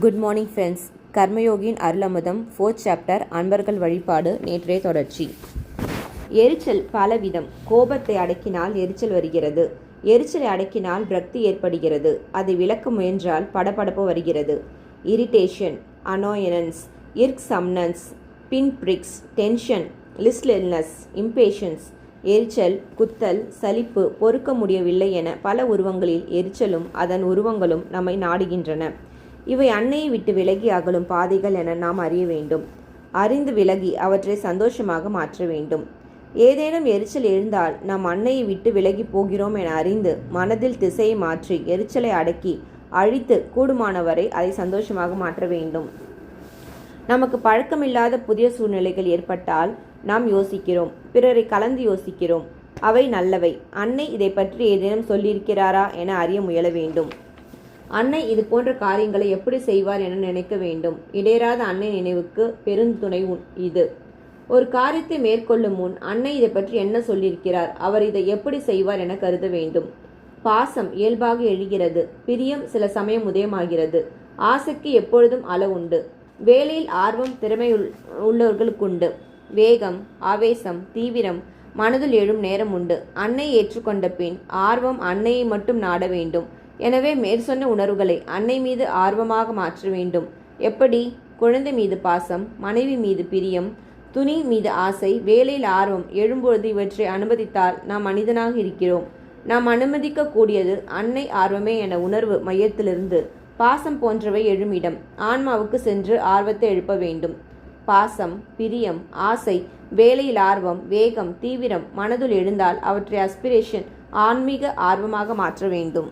Good morning friends. கர்மயோகியின் அருளமுதம் fourth chapter அன்பர்கள் வழிபாடு நேற்றைய தொடர்ச்சி. எரிச்சல் பலவிதம். கோபத்தை அடக்கினால் எரிச்சல் வருகிறது. எரிச்சலை அடக்கினால் பிரக்தி ஏற்படுகிறது. அதை விளக்க முயன்றால் படபடப்பு வருகிறது. Irritation annoyance irksomeness pin pricks tension listlessness impatience எரிச்சல் குத்தல் சலிப்பு பொறுக்க முடியவில்லை என பல உருவங்களில் எரிச்சலும் அதன் உருவங்களும் நம்மை நாடுகின்றன. இவை அன்னையை விட்டு விலகி அகலும் பாதைகள் என நாம் அறிய வேண்டும். அறிந்து விலகி அவற்றை சந்தோஷமாக மாற்ற வேண்டும். ஏதேனும் எரிச்சல் எழுந்தால் நாம் அன்னையை விட்டு விலகி போகிறோம் என அறிந்து மனதில் திசையை மாற்றி எரிச்சலை அடக்கி அழித்து கூடுமானவரை அதை சந்தோஷமாக மாற்ற வேண்டும். நமக்கு பழக்கமில்லாத புதிய சூழ்நிலைகள் ஏற்பட்டால் நாம் யோசிக்கிறோம். பிறரை கலந்து யோசிக்கிறோம். அவை நல்லவை. அன்னை இதை பற்றி ஏதேனும் சொல்லியிருக்கிறாரா என அறிய முயல வேண்டும். அன்னை இது போன்ற காரியங்களை எப்படி செய்வார் என நினைக்க வேண்டும். இடையராத அன்னை நினைவுக்கு பெருந்துணை இது. ஒரு காரியத்தை மேற்கொள்ளும் முன் அன்னை இதை பற்றி என்ன சொல்லியிருக்கிறார்? அவர் இதை எப்படி செய்வார் என கருத வேண்டும். பாசம் இயல்பாக எழுகிறது. பிரியம் சில சமயம் உதயமாகிறது. ஆசைக்கு எப்பொழுதும் அளவுண்டு வேலையில் ஆர்வம் திறமை உள்- உள்ளவர்களுக்குண்டு. வேகம் ஆவேசம் தீவிரம் மனதில் எழும் நேரம் உண்டு. அன்னை ஏற்றுக்கொண்ட பின் ஆர்வம் அன்னையை மட்டும் நாட வேண்டும். எனவே மேற்சொன்ன உணர்வுகளை அன்னை மீது ஆர்வமாக மாற்ற வேண்டும். எப்படி? குழந்தை மீது பாசம் மனைவி மீது பிரியம் துணி மீது ஆசை வேலையில் ஆர்வம் எழும்பொழுது இவற்றை அனுமதித்தால் நாம் மனிதனாக இருக்கிறோம். நாம் அனுமதிக்க கூடியது அன்னை ஆர்வமே என உணர்வு மையத்திலிருந்து. பாசம் போன்றவை எழுமிடம். ஆன்மாவுக்கு சென்று ஆர்வத்தை எழுப்ப வேண்டும். பாசம் பிரியம் ஆசை வேலையில் ஆர்வம் வேகம் தீவிரம் மனதுள் எழுந்தால் அவற்றை அஸ்பிரேஷன் ஆன்மீக ஆர்வமாக மாற்ற வேண்டும்.